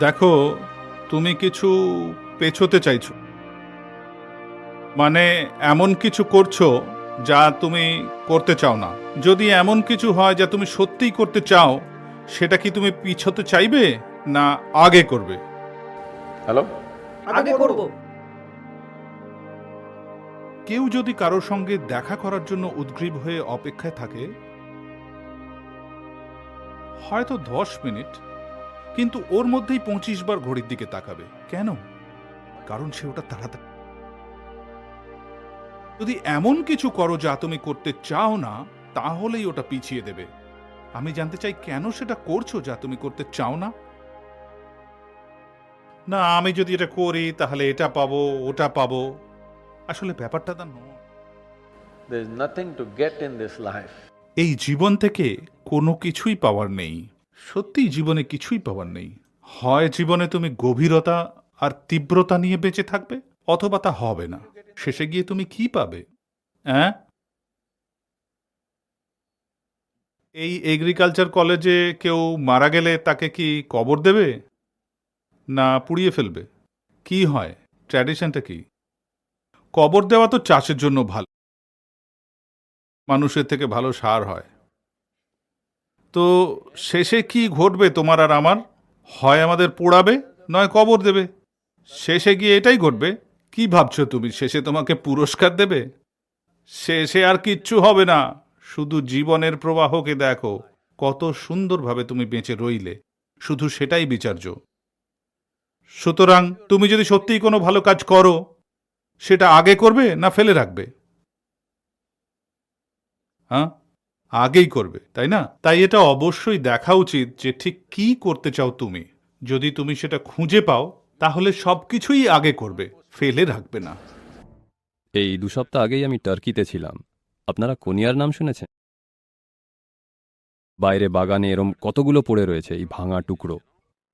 দেখো তুমি কিছু পেছোতে চাইছো। মানে এমন কিছু করছ যা তুমি করতে চাও না। যদি এমন কিছু হয় যা তুমি সত্যিই করতে চাও সেটা কি তুমি পিছোতে চাইবে না আগে করবে? হ্যালো? আগে করব। কেউ যদি কারোর সঙ্গে দেখা করার জন্য উদ্গ্রীব হয়ে অপেক্ষায় থাকে হয়তো দশ মিনিট কিন্তু ওর মধ্যেই পঁচিশ বার ঘড়ির দিকে তাকাবে। কেন? কারণ সে ওটা তাড়াতাড়ি যদি এমন কিছু করো যা তুমি করতে চাও না তাহলেই ওটা পিছিয়ে দেবে। আমি জানতে চাই কেন সেটা করছ যা তুমি করতে চাও না? না আমি যদি এটা করি তাহলে এটা পাবো ওটা পাবো। আসলে ব্যাপারটা তা নয়। There's nothing to get in this life. এই জীবন থেকে কোনো কিছুই পাওয়ার নেই। সত্যিই জীবনে কিছুই পাওয়ার নেই। হয় জীবনে তুমি গভীরতা আর তীব্রতা নিয়ে বেঁচে থাকবে, অথবা তা হবে না। শেষে গিয়ে তুমি কি পাবে? হ্যাঁ এই এগ্রিকালচার কলেজে কেউ মারা গেলে তাকে কি কবর দেবে? না, পুড়িয়ে ফেলবে। কি হয়? ট্র্যাডিশনটা কি? কবর দেওয়া তো চাষের জন্য ভালো। মানুষের থেকে ভালো সার হয়। তো শেষে কি ঘটবে তোমার আর আমার? হয় আমাদের পোড়াবে, নয় কবর দেবে। শেষে গিয়ে এটাই ঘটবে। কি ভাবছ তুমি? শেষে তোমাকে পুরস্কার দেবে? শেষে আর কিচ্ছু হবে না। শুধু জীবনের প্রবাহকে দেখো। কত সুন্দরভাবে তুমি বেঁচে রইলে। শুধু সেটাই বিচার্য। সুতরাং তুমি যদি সত্যিই কোনো ভালো কাজ করো, সেটা আগে করবে না ফেলে রাখবে? হ্যাঁ? আগেই করবে, তাই না? তাই এটা অবশ্যই দেখা উচিত যে ঠিক কি করতে চাও তুমি। যদি তুমি সেটা খুঁজে পাও, তাহলে সবকিছুই আগে করবে, ফেলে রাখবে না। এই দু সপ্তাহ আগেই আমি টার্কিতে ছিলাম। আপনারা কোনিয়ার নাম শুনেছেন? বাইরে বাগানে এরম কতগুলো পড়ে রয়েছে, এই ভাঙা টুকরো।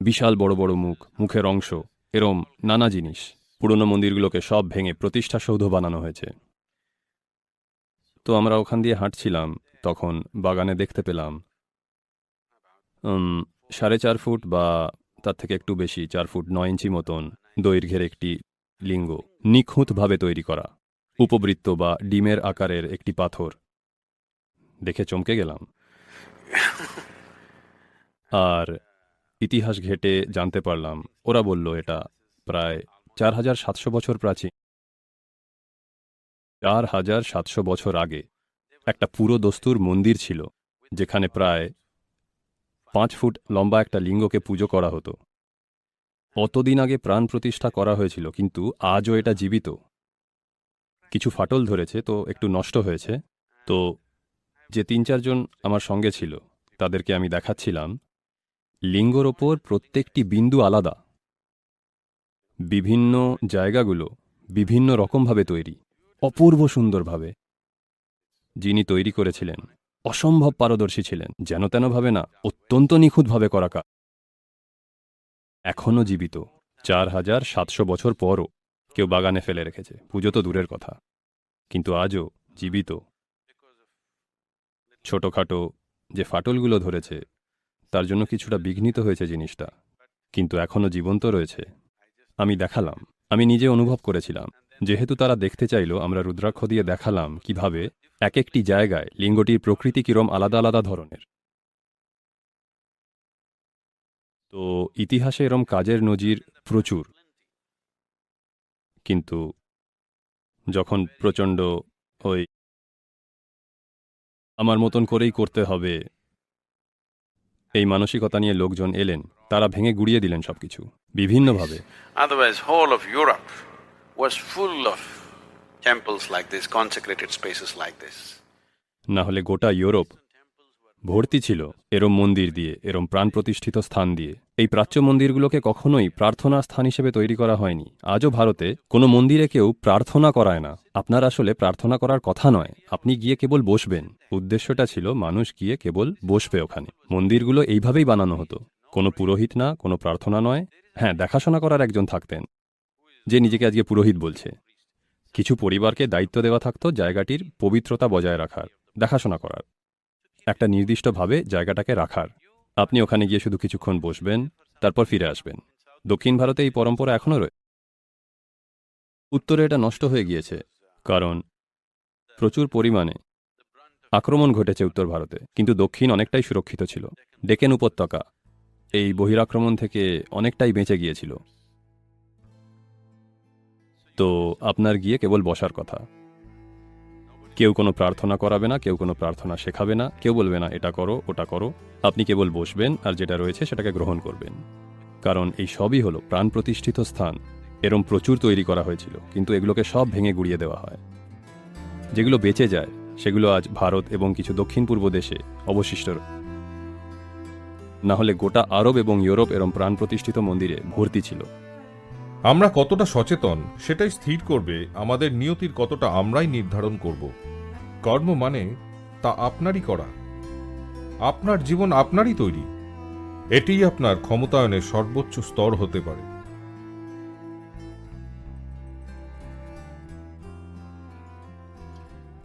বিশাল বড় বড় মুখ, মুখের অংশ, এরম নানা জিনিস। পুরনো মন্দিরগুলোকে সব ভেঙে প্রতিষ্ঠা সৌধ বানানো হয়েছে। তো আমরা ওখান দিয়ে হাঁটছিলাম তখন বাগানে দেখতে পেলাম সাড়ে চার ফুট বা তার থেকে একটু বেশি, চার ফুট নয় ইঞ্চি মতন দৈর্ঘ্যের একটি লিঙ্গ, নিখুঁতভাবে তৈরি করা, উপবৃত্ত বা ডিমের আকারের একটি পাথর। দেখে চমকে গেলাম। আর ইতিহাস ঘেটে জানতে পারলাম, ওরা বলল, এটা প্রায় চার হাজার সাতশো বছর প্রাচীন। চার হাজার সাতশো বছর আগে একটা পুরো দস্তুর মন্দির ছিল, যেখানে প্রায় পাঁচ ফুট লম্বা একটা লিঙ্গকে পুজো করা হতো। অতদিন আগে প্রাণ প্রতিষ্ঠা করা হয়েছিল, কিন্তু আজও এটা জীবিত। কিছু ফাটল ধরেছে, তো একটু নষ্ট হয়েছে। তো যে তিন চারজন আমার সঙ্গে ছিল, তাদেরকে আমি দেখাচ্ছিলাম। লিঙ্গর ওপর প্রত্যেকটি বিন্দু আলাদা। বিভিন্ন জায়গাগুলো বিভিন্ন রকমভাবে তৈরি, অপূর্ব সুন্দরভাবে। যিনি তৈরি করেছিলেন, অসম্ভব পারদর্শী ছিলেন, যেন তেনভাবে না, অত্যন্ত নিখুঁতভাবে করা কাজ এখনও জীবিত। চার হাজার সাতশো বছর পরও কেউ বাগানে ফেলে রেখেছে। পুজো তো দূরের কথা। কিন্তু আজও জীবিত। ছোটখাটো যে ফাটলগুলো ধরেছে, তার জন্য কিছুটা বিঘ্নিত হয়েছে জিনিসটা। কিন্তু এখনও জীবন্ত রয়েছে। আমি দেখালাম। আমি নিজে অনুভব করেছিলাম, যেহেতু তারা দেখতে চাইল আমরা রুদ্রাক্ষ দিয়ে দেখালাম কীভাবে এক একটি জায়গায় লিঙ্গটির প্রকৃতি কিরম আলাদা আলাদা ধরনের। তো ইতিহাসে এরম কাজের নজির প্রচুর। কিন্তু যখন প্রচণ্ড ওই আমার মতন করেই করতে হবে এই মানসিকতা নিয়ে লোকজন এলেন। তারা ভেঙে গুড়িয়ে দিলেন সবকিছু। বিভিন্নভাবে। Otherwise whole of Europe was full of temples like consecrated spaces like না হলে গোটা ইউরোপ ভর্তি ছিল এরম মন্দির দিয়ে, এরম প্রাণ প্রতিষ্ঠিত স্থান দিয়ে। এই প্রাচ্য মন্দিরগুলোকে কখনোই প্রার্থনার স্থান হিসেবে তৈরি করা হয়নি। আজও ভারতে কোনো মন্দিরে কেউ প্রার্থনা করায় না। আপনার আসলে প্রার্থনা করার কথা নয়। আপনি গিয়ে কেবল বসবেন। উদ্দেশ্যটা ছিল মানুষ গিয়ে কেবল বসবে ওখানে। মন্দিরগুলো এইভাবেই বানানো হতো। কোনো পুরোহিত না, কোনো প্রার্থনা নয়। হ্যাঁ দেখাশোনা করার একজন থাকতেন, যে নিজেকে আজকে পুরোহিত বলছে। কিছু পরিবারকে দায়িত্ব দেওয়া থাকতো জায়গাটির পবিত্রতা বজায় রাখার, দেখাশোনা করার। একটা নির্দিষ্টভাবে জায়গাটাকে রাখার। আপনি ওখানে গিয়ে শুধু কিছুক্ষণ বসবেন, তারপর ফিরে আসবেন। দক্ষিণ ভারতে এই পরম্পরা এখনও রয়ে উত্তরে এটা নষ্ট হয়ে গিয়েছে, কারণ প্রচুর পরিমাণে আক্রমণ ঘটেছে উত্তর ভারতে, কিন্তু দক্ষিণ অনেকটাই সুরক্ষিত ছিল। ডেকেন উপত্যকা, এই বহিরাক্রমণ থেকে অনেকটাই বেঁচে গিয়েছিল। তো আপনার গিয়ে কেবল বসার কথা। কেউ কোনো প্রার্থনা করাবে না, কেউ কোনো প্রার্থনা শেখাবে না, কেউ বলবে না, এটা করো, ওটা করো। আপনি কেবল বসবেন আর যেটা রয়েছে সেটাকে গ্রহণ করবেন। কারণ এই সবই হলো প্রাণ প্রতিষ্ঠিত স্থান। এরম প্রচুর তৈরি করা হয়েছিল, কিন্তু এগুলোকে সব ভেঙে গুড়িয়ে দেওয়া হয়। যেগুলো বেঁচে যায়, সেগুলো আজ ভারত এবং কিছু দক্ষিণ পূর্ব দেশে অবশিষ্ট না হলে গোটা আরব এবং ইউরোপ এরম প্রাণ প্রতিষ্ঠিত মন্দিরে ভর্তি ছিল। আমরা কতটা সচেতন, সেটাই স্থির করবে, আমাদের নিয়তির কতটা আমরাই নির্ধারণ করব। কর্ম মানে তা আপনারই করা। আপনার জীবন আপনারই তৈরি। এটিই আপনার ক্ষমতায়নের সর্বোচ্চ স্তর হতে পারে।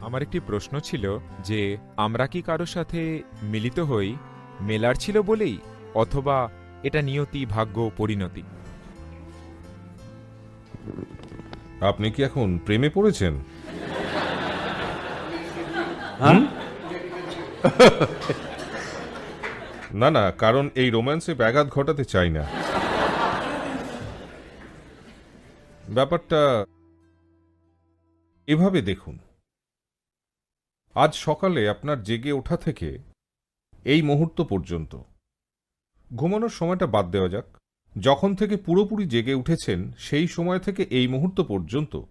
আমার একটি প্রশ্ন ছিল যে, আমরা কি কারোর সাথে মিলিত হই, মেলার ছিল বলেই, অথবা এটা নিয়তি, ভাগ্য, পরিণতি? আপনি কি এখন প্রেমে পড়েছেন? না না কারণ এই রোম্যান্সে ব্যাঘাত ঘটাতে চাই না। ব্যাপারটা এভাবে দেখুন। আজ সকালে আপনার জেগে ওঠা থেকে এই মুহূর্ত পর্যন্ত। ঘুমানোর সময়টা বাদ দেওয়া যাক। যখন থেকে পুরোপুরি জেগে উঠেছেন, সেই সময় থেকে এই মুহূর্ত পর্যন্ত।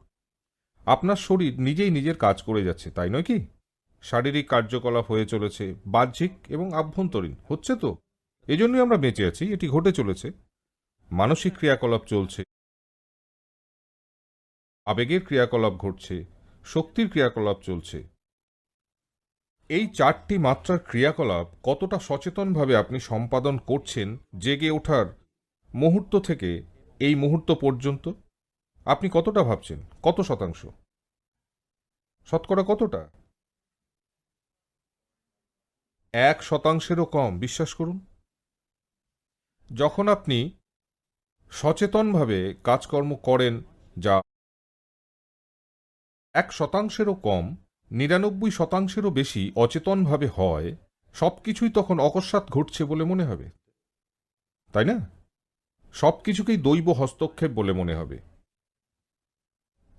আপনার শরীর নিজেই নিজের কাজ করে যাচ্ছে, তাই নয় কি? শারীরিক কার্যকলাপ হয়ে চলেছে, বাহ্যিক এবং আভ্যন্তরীণ, হচ্ছে তো? এজন্যই আমরা বেঁচে আছি, এটি ঘটে চলেছে। মানসিক ক্রিয়াকলাপ চলছে। আবেগের ক্রিয়াকলাপ ঘটছে, শক্তির ক্রিয়াকলাপ চলছে। এই চারটি মাত্রার ক্রিয়াকলাপ কতটা সচেতনভাবে আপনি সম্পাদন করছেন, জেগে ওঠার মুহূর্ত থেকে এই মুহূর্ত পর্যন্ত আপনি কতটা ভাবছেন? কত শতাংশ? শতকরা কতটা? এক শতাংশেরও কম, বিশ্বাস করুন। যখন আপনি সচেতনভাবে কাজকর্ম করেন যা এক শতাংশেরও কম, নিরানব্বই শতাংশেরও বেশি অচেতনভাবে হয়, সবকিছুই তখন অকস্মাৎ ঘটছে বলে মনে হবে। তাই না? সবকিছুকেই দৈব হস্তক্ষেপ বলে মনে হবে।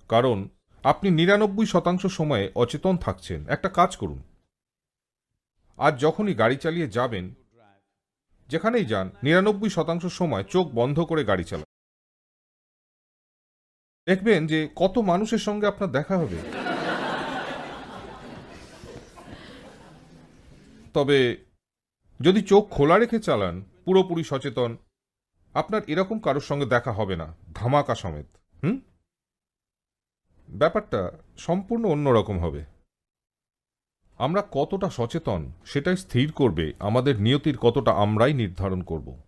কারণ, আপনি নিরানব্বই শতাংশ সময়ে অচেতন থাকছেন। একটা কাজ করুন। আজ যখনই গাড়ি চালিয়ে যাবেন, যেখানেই যান, নিরানব্বই শতাংশ সময় চোখ বন্ধ করে গাড়ি চালান। দেখবেন যে কত মানুষের সঙ্গে আপনার দেখা হবে। তবে, যদি চোখ খোলা রেখে চালান, পুরোপুরি সচেতন আপনার এরকম কারোর সঙ্গে দেখা হবে না, ধামাকা সমেত, হুম? ব্যাপারটা সম্পূর্ণ অন্যরকম হবে। আমরা কতটা সচেতন সেটাই স্থির করবে, আমাদের নিয়তির কতটা আমরাই নির্ধারণ করব।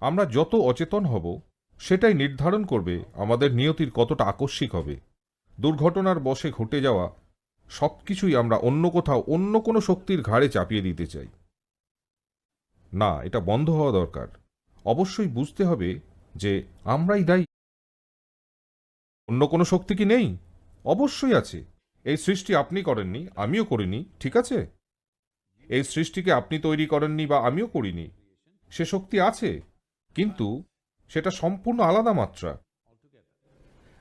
আমরা যত অচেতন হব, সেটাই নির্ধারণ করবে, আমাদের নিয়তির কতটা আকস্মিক হবে। দুর্ঘটনার বশে ঘটে যাওয়া সব কিছুই আমরা অন্য কোথাও, অন্য কোনো শক্তির ঘাড়ে চাপিয়ে দিতে চাই। না, এটা বন্ধ হওয়া দরকার। অবশ্যই বুঝতে হবে যে আমরাই দায়ী। অন্য কোনো শক্তি কি নেই? অবশ্যই আছে। এই সৃষ্টি আপনি করেননি আমিও করিনি ঠিক আছে? এই সৃষ্টিকে আপনি তৈরি করেননি বা আমিও করিনি সে শক্তি আছে কিন্তু সেটা সম্পূর্ণ আলাদা মাত্রা।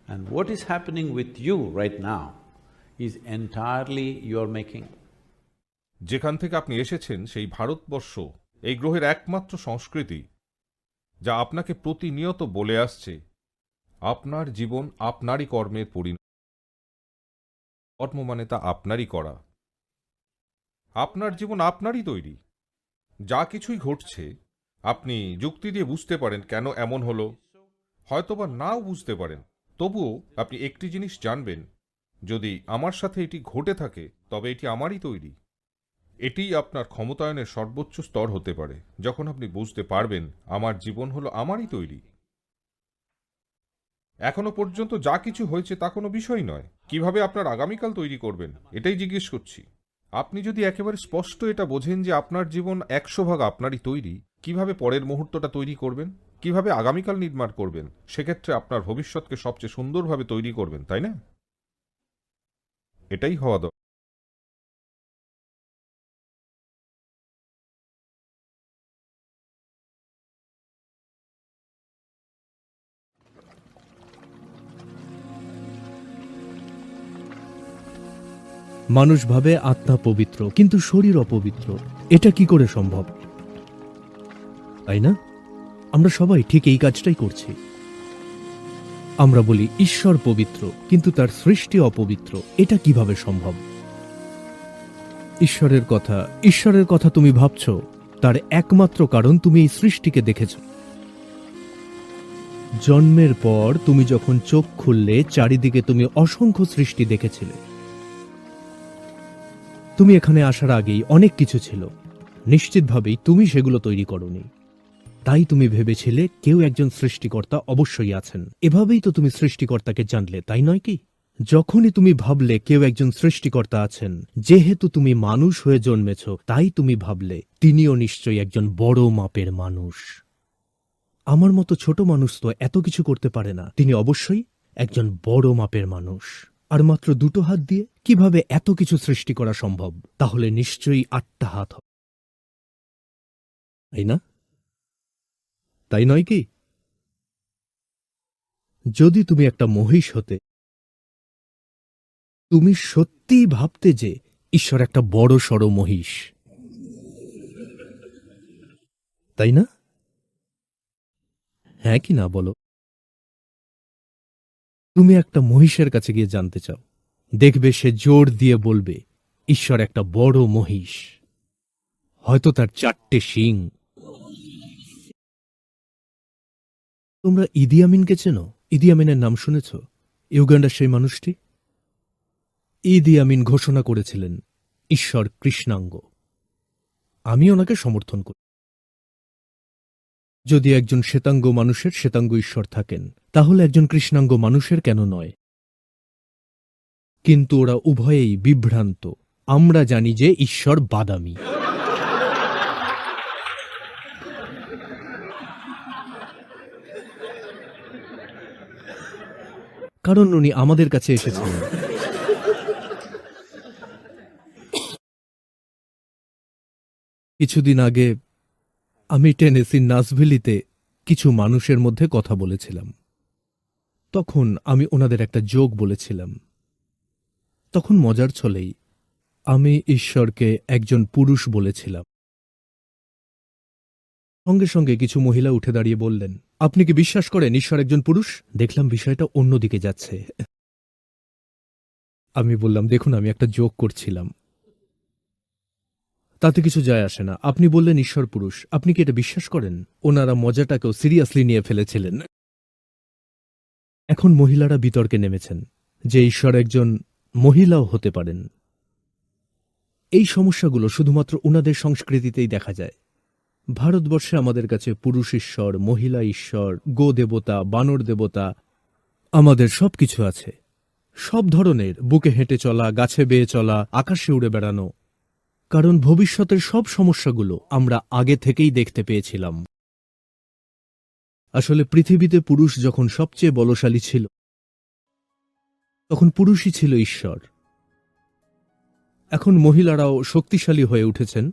And what is happening with you right now is entirely your making. যেখান থেকে আপনি এসেছেন সেই ভারতবর্ষ এই গ্রহের একমাত্র সংস্কৃতি। যা আপনাকে প্রতিনিয়ত বলে আসছে। আপনার জীবন আপনারই কর্মের পরিণাম কর্ম মানে তা আপনারই করা। আপনার জীবন আপনারই তৈরি। যা কিছুই ঘটছে, আপনি যুক্তি দিয়ে বুঝতে পারেন কেন এমন হলো। হয়তোবা নাও বুঝতে পারেন। তবুও আপনি একটি জিনিস জানবেন। যদি আমার সাথে এটি ঘটে থাকে, তবে এটি আমারই তৈরি। এটিই আপনার ক্ষমতায়নের সর্বোচ্চ স্তর হতে পারে, যখন আপনি বুঝতে পারবেন আমার জীবন হলো আমারই তৈরি। এখনও পর্যন্ত যা কিছু হয়েছে তা কোনো বিষয় নয়। কীভাবে আপনার আগামীকাল তৈরি করবেন, এটাই জিজ্ঞেস করছি। আপনি যদি একেবারে স্পষ্ট এটা বোঝেন যে আপনার জীবন একশো ভাগ আপনারই তৈরি, কীভাবে পরের মুহূর্তটা তৈরি করবেন, কীভাবে আগামীকাল নির্মাণ করবেন, সেক্ষেত্রে আপনার ভবিষ্যৎকে সবচেয়ে সুন্দরভাবে তৈরি করবেন, তাই না? এটাই হওয়া মানুষ ভাবে আত্মা পবিত্র, কিন্তু শরীর অপবিত্র। এটা কি করে সম্ভব? তাই না? আমরা সবাই ঠিক এই কাজটাই করছি। আমরা বলি, ঈশ্বর পবিত্র, কিন্তু তার সৃষ্টি অপবিত্র। এটা কীভাবে সম্ভব? ঈশ্বরের কথা ঈশ্বরের কথা তুমি ভাবছ? তার একমাত্র কারণ তুমি এই সৃষ্টিকে দেখেছ। জন্মের পর তুমি যখন চোখ খুললে, চারিদিকে তুমি অসংখ্য সৃষ্টি দেখেছিলে। তুমি এখানে আসার আগেই অনেক কিছু ছিল। নিশ্চিতভাবেই তুমি সেগুলো তৈরি করনি। তাই তুমি ভেবেছিলে কেউ একজন সৃষ্টিকর্তা অবশ্যই আছেন। এভাবেই তো তুমি সৃষ্টিকর্তাকে জানলে, তাই নয় কি? যখনই তুমি ভাবলে কেউ একজন সৃষ্টিকর্তা আছেন, যেহেতু তুমি মানুষ হয়ে জন্মেছ, তাই তুমি ভাবলে তিনিও নিশ্চয়ই একজন বড় মাপের মানুষ। আমার মতো ছোট মানুষ তো এত কিছু করতে পারে না। তিনি অবশ্যই একজন বড় মাপের মানুষ। আর মাত্র দুটো হাত দিয়ে কীভাবে এত কিছু সৃষ্টি করা সম্ভব, তাহলে নিশ্চয়ই আটটা হাত হবে। তাই না? তাই নয় কি? যদি তুমি একটা মহিষ হতে, তুমি সত্যিই ভাবতে যে ঈশ্বর একটা বড় সড় মহিষ। তাই না? হ্যাঁ কি না বলো? তুমি একটা মহিষের কাছে গিয়ে জানতে চাও। দেখবে সে জোর দিয়ে বলবে, ঈশ্বর একটা বড় মহিষ। হয়তো তার চারটে শিং। তোমরা ইদি আমিনকে চেনো? ইদি আমিনের নাম শুনেছ? ইউগান্ডার সেই মানুষটি? ইদি আমিন ঘোষণা করেছিলেন, ঈশ্বর কৃষ্ণাঙ্গ। আমি ওনাকে সমর্থন করি। যদি একজন শ্বেতাঙ্গ মানুষের শ্বেতাঙ্গ ঈশ্বর থাকেন, তাহলে একজন কৃষ্ণাঙ্গ মানুষের কেন নয়? কিন্তু ওরা উভয়েই বিভ্রান্ত। আমরা জানি যে ঈশ্বর বাদামি। কারণ উনি আমাদের কাছে এসেছিলেন কিছুদিন আগে আমি টেনেসির নাসভিলিতে কিছু মানুষের মধ্যে কথা বলেছিলাম। তখন আমি ওনাদের একটা যোগ বলেছিলাম। তখন মজার ছলেই আমি ঈশ্বরকে একজন পুরুষ বলেছিলাম। সঙ্গে সঙ্গে কিছু মহিলা উঠে দাঁড়িয়ে বললেন, আপনি কি বিশ্বাস করেন ঈশ্বর একজন পুরুষ? দেখলাম বিষয়টা অন্যদিকে যাচ্ছে। আমি বললাম, দেখুন, আমি একটা যোগ করছিলাম। তাতে কিছু যায় আসে না। আপনি বললেন ঈশ্বর পুরুষ। আপনি কি এটা বিশ্বাস করেন? ওনারা মজাটাকেও সিরিয়াসলি নিয়ে ফেলেছিলেন। এখন মহিলারা বিতর্কে নেমেছেন যে ঈশ্বর একজন মহিলাও হতে পারেন। এই সমস্যাগুলো শুধুমাত্র উনাদের সংস্কৃতিতেই দেখা যায়। ভারতবর্ষে আমাদের কাছে পুরুষ ঈশ্বর, মহিলা ঈশ্বর, গো দেবতা, বানর দেবতা, আমাদের সব কিছু আছে। সব ধরনের, বুকে হেঁটে চলা, গাছে বেয়ে চলা, আকাশে উড়ে বেড়ানো কারণ ভবিষ্যতের সব সমস্যাগুলো আমরা আগে থেকেই দেখতে পেয়েছিলাম। আসলে পৃথিবীতে পুরুষ যখন সবচেয়ে বলশালী ছিল, তখন পুরুষই ছিল ঈশ্বর। এখন মহিলারাও শক্তিশালী হয়ে উঠেছেন,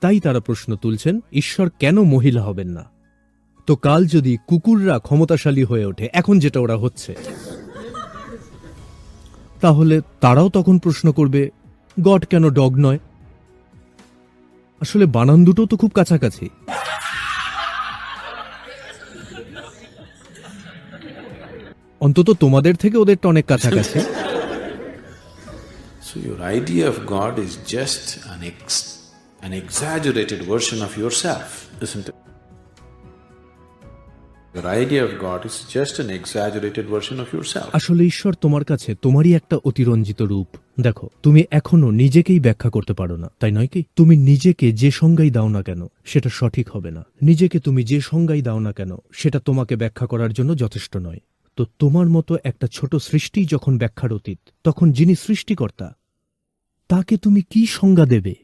তাই তারা প্রশ্ন তুলছেন, ঈশ্বর কেন মহিলা হবেন না? তো কাল যদি কুকুররা ক্ষমতাশালী হয়ে ওঠে, এখন যেটা ওরা হচ্ছে, তাহলে তারাও তখন প্রশ্ন করবে, গড কেন ডগ নয়? আসলে বানান দুটো তো খুব কাছাকাছি অন্তত তোমাদের থেকে ওদেরটা অনেক কাছাকাছি So your idea of God is just an ex, an exaggerated version of yourself, isn't it? আসলে ঈশ্বর তোমার কাছে তোমারই একটা অতিরঞ্জিত রূপ। দেখো, তুমি এখনও নিজেকেই ব্যাখ্যা করতে পারো না, তাই নয় কি? তুমি নিজেকে যে সংজ্ঞাই দাও না কেন, সেটা সঠিক হবে না। নিজেকে তুমি যে সংজ্ঞাই দাও না কেন, সেটা তোমাকে ব্যাখ্যা করার জন্য যথেষ্ট নয়। তো তোমার মতো একটা ছোট সৃষ্টি যখন ব্যাখ্যার অতীত, তখন যিনি সৃষ্টিকর্তা, তাকে তুমি কি সংজ্ঞা দেবে?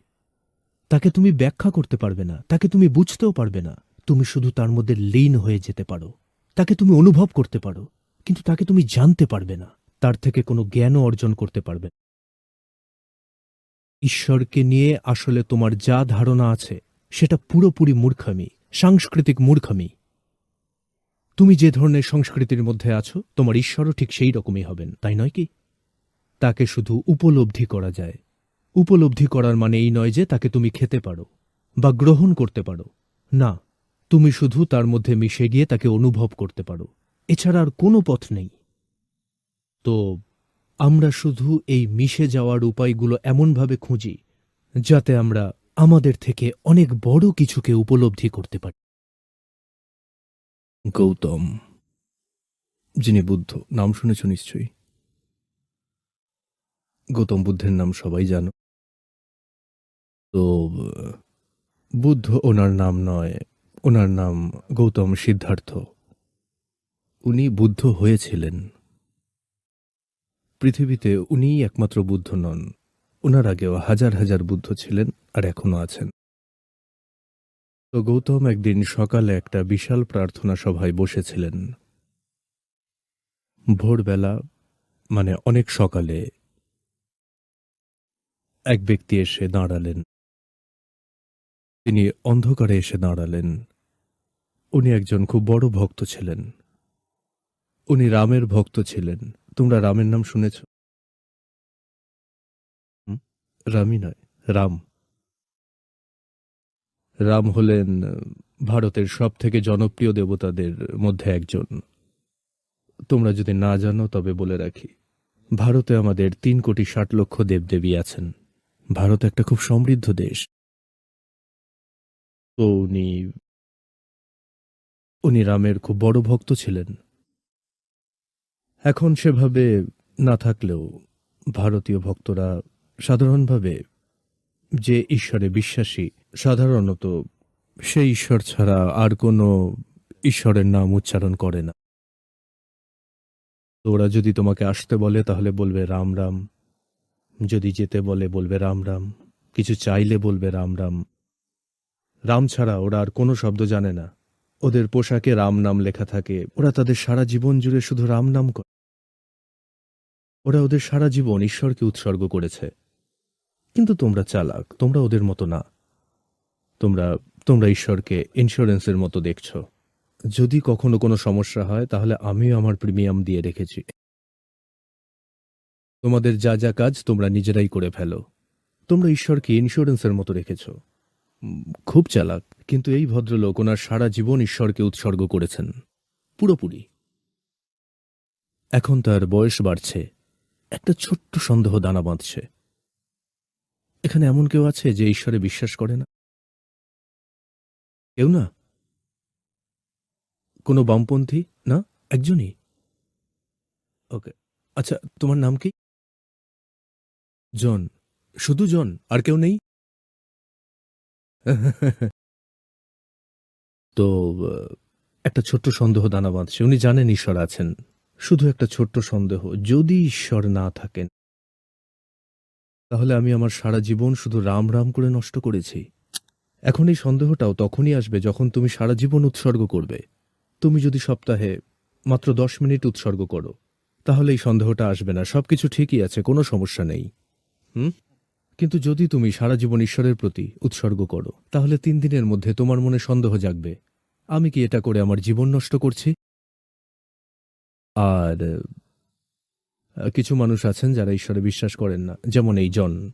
তাকে তুমি ব্যাখ্যা করতে পারবে না, তাকে তুমি বুঝতেও পারবে না। তুমি শুধু তার মধ্যে লীন হয়ে যেতে পারো। তাকে তুমি অনুভব করতে পারো, কিন্তু তাকে তুমি জানতে পারবে না। তার থেকে কোনো জ্ঞানও অর্জন করতে পারবে ঈশ্বরকে নিয়ে আসলে তোমার যা ধারণা আছে, সেটা পুরোপুরি মূর্খামি, সাংস্কৃতিক মূর্খামি। তুমি যে ধরনের সংস্কৃতির মধ্যে আছো, তোমার ঈশ্বরও ঠিক সেই রকমই হবেন, তাই নয় কি? তাকে শুধু উপলব্ধি করা যায়। উপলব্ধি করার মানে এই নয় যে তাকে তুমি খেতে পারো বা গ্রহণ করতে পারো। না তুমি শুধু তার মধ্যে মিশে গিয়ে তাকে অনুভব করতে পারো। এছাড়া আর কোনো পথ নেই। তো, আমরা শুধু এই মিশে যাওয়ার উপায়গুলো এমনভাবে খুঁজি, যাতে আমরা আমাদের থেকে অনেক বড় কিছুকে উপলব্ধি করতে পারি। গৌতম, যিনি বুদ্ধ, নাম শুনেছ নিশ্চয়ই? গৌতম বুদ্ধের নাম সবাই জানো। তো, বুদ্ধ ওনার নাম নয় ওনার নাম গৌতম সিদ্ধার্থ। উনি বুদ্ধ হয়েছিলেন। পৃথিবীতে উনিই একমাত্র বুদ্ধ নন। ওনার আগেও হাজার হাজার বুদ্ধ ছিলেন আর এখনও আছেন। তো গৌতম একদিন সকালে একটা বিশাল প্রার্থনা সভায় বসেছিলেন। ভোরবেলা মানে অনেক সকালে, এক ব্যক্তি এসে দাঁড়ালেন। তিনি অন্ধকারে এসে দাঁড়ালেন। উনি একজন খুব বড় ভক্ত ছিলেন। উনি রামের ভক্ত ছিলেন। তোমরা রামের নাম শুনেছ? রামই নয়, রাম। রাম হলেন ভারতের সব থেকে জনপ্রিয় দেবতাদের মধ্যে একজন। তোমরা যদি না জানো, তবে বলে রাখি, ভারতে আমাদের তিন কোটি ষাট লক্ষ দেবদেবী আছেন। ভারত একটা খুব সমৃদ্ধ দেশ। তো উনি উনি রামের খুব বড় ভক্ত ছিলেন। এখন সেভাবে না থাকলেও ভারতীয় ভক্তরা সাধারণভাবে যে ঈশ্বরে বিশ্বাসী, সাধারণত সেই ঈশ্বর ছাড়া আর কোনো ঈশ্বরের নাম উচ্চারণ করে না। ওরা যদি তোমাকে আসতে বলে তাহলে বলবে রাম রাম, যদি যেতে বলে বলবে রাম রাম, কিছু চাইলে বলবে রাম রাম। রাম ছাড়া ওরা আর কোনো শব্দ জানে না। ওদের পোশাকে রাম নাম লেখা থাকে। ওরা তাদের সারা জীবন জুড়ে শুধু রাম নাম করে। ওরা ওদের সারা জীবন ঈশ্বরকে উৎসর্গ করেছে। কিন্তু তোমরা চালাক, তোমরা ওদের মতো না। তোমরা তোমরা ঈশ্বরকে ইন্স্যুরেন্সের মতো দেখছ। যদি কখনো কোনো সমস্যা হয়, তাহলে আমিও আমার প্রিমিয়াম দিয়ে রেখেছি। তোমাদের যা যা কাজ তোমরা নিজেরাই করে ফেলো। তোমরা ঈশ্বরকে ইন্স্যুরেন্সের মতো রেখেছ। খুব চালাক, কিন্তু এই ভদ্রলোক ওনার সারা জীবন ঈশ্বরকে উৎসর্গ করেছেন। পুরোপুরি। এখন তার বয়স বাড়ছে। একটা ছোট্ট সন্দেহ দানা বাঁধছে। এখানে এমন কেউ আছে যে ঈশ্বরে বিশ্বাস করে না? কেউ না? কোনো বামপন্থী? না? একজনই? ওকে। আচ্ছা তোমার নাম কি? জন। শুধু জন, আর কেউ নেই? তো একটা ছোট্ট সন্দেহ দানা বাঁধছে। উনি জানেন ঈশ্বর আছেন। শুধু একটা ছোট্ট সন্দেহ, যদি ঈশ্বর না থাকেন, তাহলে আমি আমার সারা জীবন শুধু রাম রাম করে নষ্ট করেছি। এখন এই সন্দেহটাও তখনই আসবে যখন তুমি সারা জীবন উৎসর্গ করবে। তুমি যদি সপ্তাহে মাত্র দশ মিনিট উৎসর্গ করো, তাহলে এই সন্দেহটা আসবে না। সবকিছু ঠিকই আছে, কোনো সমস্যা নেই। হুম? কিন্তু যদি তুমি সারা জীবন ঈশ্বরের প্রতি উৎসর্গ করো, তাহলে তিন দিনের মধ্যে তোমার মনে সন্দেহ জাগবে। আমি কি এটা করে আমার জীবন নষ্ট করছি? আর কিছু মানুষ আছেন যারা ঈশ্বরে বিশ্বাস করেন না, যেমন এই জন।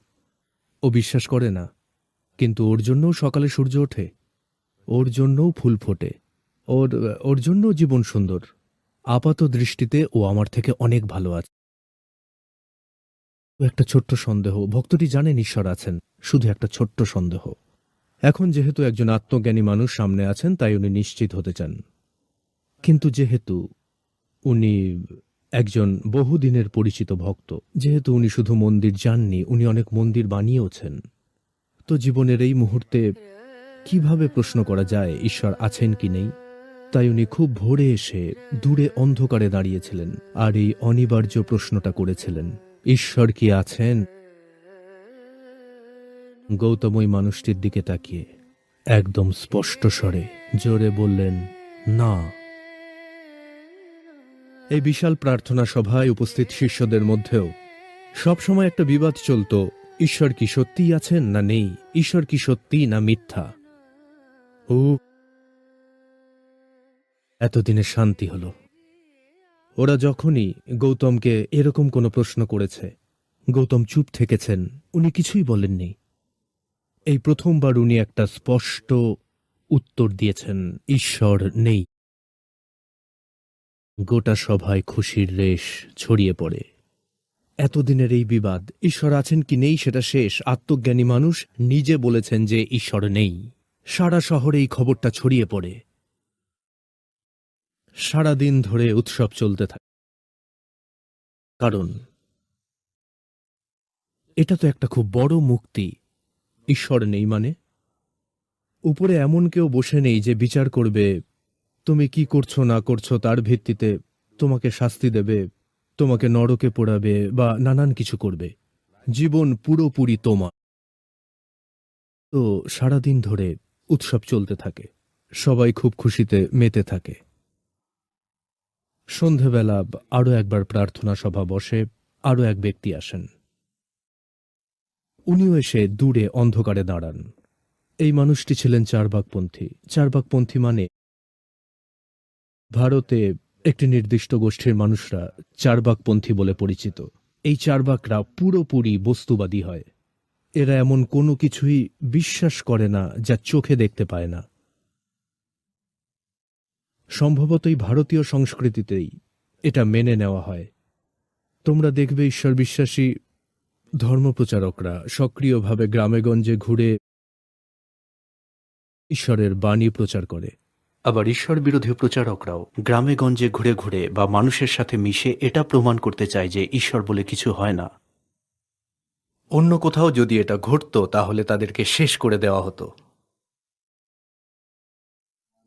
ও বিশ্বাস করে না, কিন্তু ওর জন্যও সকালে সূর্য ওঠে। ওর জন্যও ফুল ফোটে। ওর ওর জন্যও জীবন সুন্দর। আপাত দৃষ্টিতে ও আমার থেকে অনেক ভালো আছে। একটা ছোট্ট সন্দেহ। ভক্তটি জানেন ঈশ্বর আছেন, শুধু একটা ছোট্ট সন্দেহ। এখন যেহেতু একজন আত্মজ্ঞানী মানুষ সামনে আছেন, তাই উনি নিশ্চিত হতে চান। কিন্তু যেহেতু উনি একজন বহুদিনের পরিচিত ভক্ত, যেহেতু উনি শুধু মন্দির যাননি, উনি অনেক মন্দির বানিয়েওছেন, তো জীবনের এই মুহূর্তে কীভাবে প্রশ্ন করা যায়, ঈশ্বর আছেন কি নেই? তাই উনি খুব ভোরে এসে দূরে অন্ধকারে দাঁড়িয়েছিলেন আর এই অনিবার্য প্রশ্নটা করেছিলেন। ঈশ্বর কি আছেন? গৌতম ওই মানুষটির দিকে তাকিয়ে একদম স্পষ্ট স্বরে জোরে বললেন, না। এই বিশাল প্রার্থনা সভায় উপস্থিত শিষ্যদের মধ্যেও সবসময় একটা বিবাদ চলতো, ঈশ্বর কি সত্যিই আছেন না নেই? ঈশ্বর কি সত্যি না মিথ্যা? ও, এতদিনে শান্তি হলো। ওরা যখনই গৌতমকে এরকম কোনো প্রশ্ন করেছে, গৌতম চুপ থেকেছেন, উনি কিছুই বলেননি। এই প্রথমবার উনি একটা স্পষ্ট উত্তর দিয়েছেন, ঈশ্বর নেই। গোটা সভায় খুশির রেশ ছড়িয়ে পড়ে। এতদিনের এই বিবাদ, ঈশ্বর আছেন কি নেই সেটা শেষ। আত্মজ্ঞানী মানুষ নিজে বলেছেন যে ঈশ্বর নেই। সারা শহরে এই খবরটা ছড়িয়ে পড়ে। সারা দিন ধরে উৎসব চলতে থাকে। কারণ এটা তো একটা খুব বড় মুক্তি। ঈশ্বর নেই মানে। উপরে এমন কেউ বসে নেই যে বিচার করবে, তুমি কি করছ, না করছ, তার ভিত্তিতে তোমাকে শাস্তি দেবে, তোমাকে নরকে পোড়াবে বা নানান কিছু করবে। জীবন পুরোপুরি তোমার। তো সারাদিন ধরে উৎসব চলতে থাকে। সবাই খুব খুশিতে মেতে থাকে। সন্ধেবেলা আরও একবার প্রার্থনা সভা বসে আরও এক ব্যক্তি আসেন। উনিও এসে দূরে অন্ধকারে দাঁড়ান। এই মানুষটি ছিলেন চারবাকপন্থী। চারবাকপন্থী মানে ভারতে একটি নির্দিষ্ট গোষ্ঠীর মানুষরা চারবাকপন্থী বলে পরিচিত। এই চারবাকরা পুরোপুরি বস্তুবাদী হয়। এরা এমন কোনো কিছুই বিশ্বাস করে না যা চোখে দেখতে পায় না। সম্ভবতই ভারতীয় সংস্কৃতিতেই এটা মেনে নেওয়া হয়। তোমরা দেখবে ঈশ্বর বিশ্বাসী ধর্মপ্রচারকরা সক্রিয়ভাবে গ্রামেগঞ্জে ঘুরে ঈশ্বরের বাণী প্রচার করে। আবার ঈশ্বর বিরোধী প্রচারকরাও গ্রামে গঞ্জে ঘুরে ঘুরে বা মানুষের সাথে মিশে এটা প্রমাণ করতে চায় যে ঈশ্বর বলে কিছু হয় না। অন্য কোথাও যদি এটা ঘটতো, তাহলে তাদেরকে শেষ করে দেওয়া হতো।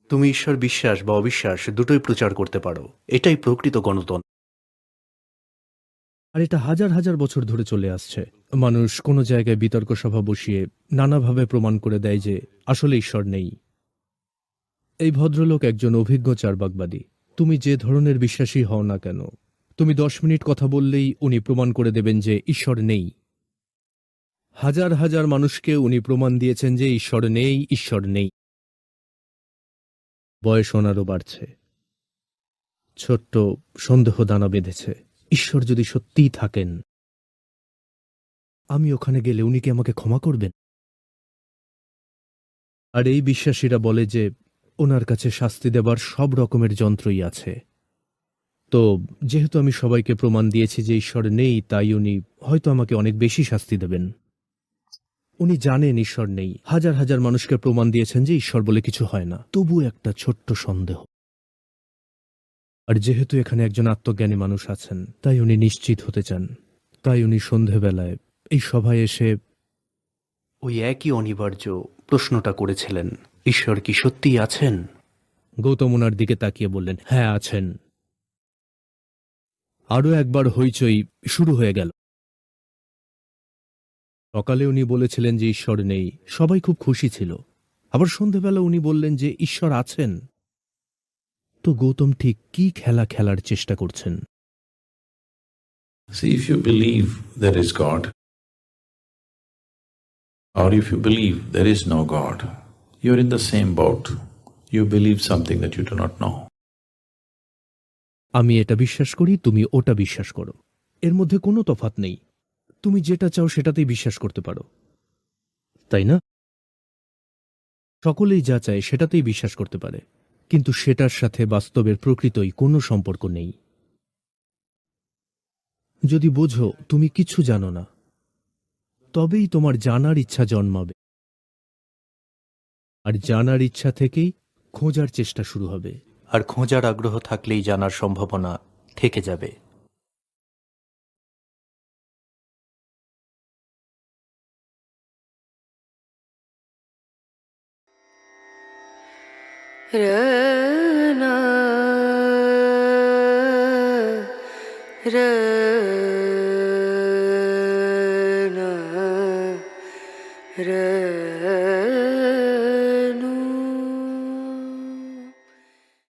তুমি ঈশ্বর বিশ্বাস বা অবিশ্বাস দুটোই প্রচার করতে পারো। এটাই প্রকৃত গণতন্ত্র। আর এটা হাজার হাজার বছর ধরে চলে আসছে। মানুষ কোনো জায়গায় বিতর্ক সভা বসিয়ে নানাভাবে প্রমাণ করে দেয় যে আসলে ঈশ্বর নেই। এই ভদ্রলোক একজন অভিজ্ঞ চারবাকবাদী তুমি যে ধরনের বিশ্বাসী হও না কেন, তুমি দশ মিনিট কথা বললেই উনি প্রমাণ করে দেবেন যে ঈশ্বর নেই। হাজার হাজার মানুষকে উনি প্রমাণ দিয়েছেন যে ঈশ্বর নেই ঈশ্বর নেই। বয়স ওনারও বাড়ছে। ছোট্ট সন্দেহ দানা বেঁধেছে। ঈশ্বর যদি সত্যিই থাকেন, আমি ওখানে গেলে উনি কি আমাকে ক্ষমা করবেন? আর এই বিশ্বাসীরা বলে যে, ওনার কাছে শাস্তি দেবার সব রকমের যন্ত্রই আছে। তো, যেহেতু আমি সবাইকে প্রমাণ দিয়েছি যে ঈশ্বর নেই, তাই উনি হয়তো আমাকে অনেক বেশি শাস্তি দেবেন। উনি জানেন ঈশ্বর নেই। হাজার হাজার মানুষকে প্রমাণ দিয়েছেন যে ঈশ্বর বলে কিছু হয় না। তবু একটা ছোট্ট সন্দেহ। আর যেহেতু এখানে একজন আত্মজ্ঞানী মানুষ আছেন তাই উনি নিশ্চিত হতে চান। তাই উনি সন্ধেবেলায় এই সভায় এসে ওই একই অনিবার্য প্রশ্নটা করেছিলেন ঈশ্বর কি সত্যিই আছেন? গৌতম ওনার দিকে তাকিয়ে বললেন হ্যাঁ আছেন। আরও একবার হইচই শুরু হয়ে গেল। সকালে উনি বলেছিলেন যে ঈশ্বর নেই সবাই খুব খুশি ছিল আবার সন্ধেবেলা উনি বললেন যে ঈশ্বর আছেন তো গৌতম ঠিক কি খেলা খেলার চেষ্টা করছেন See, if you believe there is God, or if you believe there is no God, you're in the same boat. You believe something that you do not know. আমি এটা বিশ্বাস করি তুমি ওটা বিশ্বাস করো এর মধ্যে কোনো তফাৎ নেই তুমি যেটা চাও সেটাতেই বিশ্বাস করতে পারো। তাই না? সকলেই যা চায় সেটাতেই বিশ্বাস করতে পারে কিন্তু সেটার সাথে বাস্তবের প্রকৃতই কোনো সম্পর্ক নেই। যদি বোঝো তুমি কিছু জানো না তবেই তোমার জানার ইচ্ছা জন্মাবে। আর জানার ইচ্ছা থেকেই খোঁজার চেষ্টা শুরু হবে। আর খোঁজার আগ্রহ থাকলেই জানার সম্ভাবনা থেকে যাবে। ರ